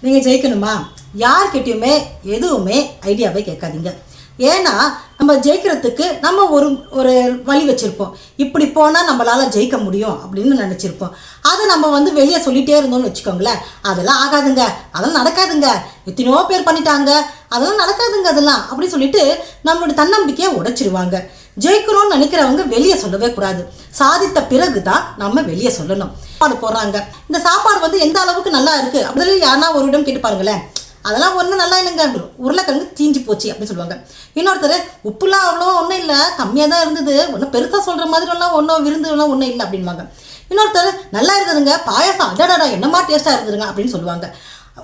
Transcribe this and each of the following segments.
நீங்கள் ஜெயிக்கணுமா? யார்கிட்டயுமே எதுவுமே ஐடியாவே கேட்காதீங்க. ஏன்னா நம்ம ஜெயிக்கிறதுக்கு நம்ம ஒரு ஒரு வழி வச்சுருப்போம். இப்படி போனால் நம்மளால் ஜெயிக்க முடியும் அப்படின்னு நினச்சிருப்போம். அதை நம்ம வந்து வெளியே சொல்லிகிட்டே இருந்தோம்னு வச்சுக்கோங்களேன். அதெல்லாம் ஆகாதுங்க. அதெல்லாம் நடக்காதுங்க. எத்தனையோ பேர் பண்ணிட்டாங்க. அதெல்லாம் நடக்காதுங்க அதெல்லாம். அப்படின்னு சொல்லிட்டு நம்மளோட தன்னம்பிக்கையை உடைச்சிருவாங்க. ஜெயிக்கணும்னு நினைக்கிறவங்க வெளியே சொல்லவே கூடாது. சாதித்த பிறகு தான் நம்ம வெளியே சொல்லணும். சாப்பாடு போடுறாங்க. இந்த சாப்பாடு வந்து எந்த அளவுக்கு நல்லா இருக்கு? அப்படின்னு யாருன்னா ஒரு இடம் கேட்டு பாருங்களேன். அதெல்லாம் ஒன்றும் நல்லா இல்லைங்க. உருளைக்கிழங்கு தீஞ்சு போச்சு அப்படின்னு சொல்லுவாங்க. இன்னொருத்தர் உப்புலாம் அவ்வளோ ஒன்றும் இல்லை. கம்மியாக தான் இருந்தது. ஒன்றும் பெருசாக சொல்கிற மாதிரிலாம் ஒன்றும் விருந்துலாம் ஒன்றும் இல்லை. அப்படின்வாங்க இன்னொருத்தர் நல்லா இருந்ததுங்க. பாயசம் அடடடா என்னமா டேஸ்ட்டாக இருந்ததுங்க? அப்படின்னு சொல்லுவாங்க.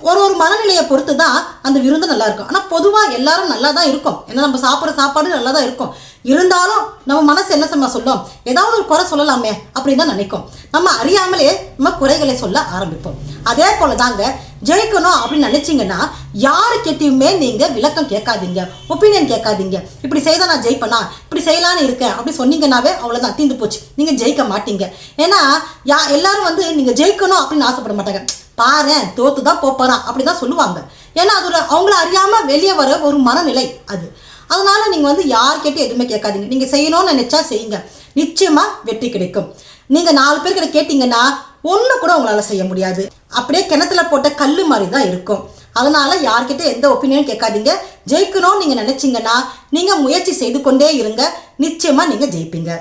ஒரு ஒரு மனநிலையை பொறுத்து தான் அந்த விருந்து நல்லா இருக்கும். ஆனால் பொதுவாக எல்லாரும் நல்லா தான் இருக்கும். ஏன்னா நம்ம சாப்பிட்ற சாப்பாடு நல்லா தான் இருக்கும். இருந்தாலும் நம்ம மனசு என்ன சம்மா சொல்லும்? ஏதாவது ஒரு குறை சொல்லலாமே அப்படின்னு தான் நினைக்கும். நம்ம அறியாமலே நம்ம குறைகளை சொல்ல ஆரம்பிப்போம். அதே போல தாங்க ஜெயிக்கணும் அப்படின்னு நினைச்சீங்கன்னா யாருக்கிட்டையுமே நீங்கள் விளக்கம் கேட்காதீங்க ஒப்பீனியன் கேட்காதீங்க. இப்படி செய்தால் நான் ஜெயிப்பேனா? இப்படி செய்யலான்னு இருக்கேன். அப்படி சொன்னீங்கன்னாவே அவ்வளோதான் தீந்து போச்சு. நீங்கள் ஜெயிக்க மாட்டீங்க. ஏன்னா யா எல்லாரும் வந்து நீங்கள் ஜெயிக்கணும் அப்படின்னு ஆசைப்பட மாட்டாங்க. பாரேன் தோத்து தான் போறான் அப்படி தான் சொல்லுவாங்க. ஏன்னா அது ஒரு அவங்கள அறியாமல் வெளியே வர ஒரு மனநிலை அது. அதனால நீங்கள் வந்து யார்கிட்ட எதுவுமே கேட்காதீங்க. நீங்கள் செய்யணும்னு நினச்சா செய்யுங்க. நிச்சயமாக வெற்றி கிடைக்கும். நீங்கள் நாலு பேர்கிட்ட கேட்டிங்கன்னா ஒன்று கூட உங்களால் செய்ய முடியாது. அப்படியே கிணத்துல போட்ட கல் மாதிரி தான் இருக்கும். அதனால யார்கிட்ட எந்த ஒப்பீனியனும் கேட்காதீங்க. ஜெயிக்கணும்னு நீங்கள் நினச்சிங்கன்னா நீங்கள் முயற்சி செய்து கொண்டே இருங்க. நிச்சயமாக நீங்கள் ஜெயிப்பீங்க.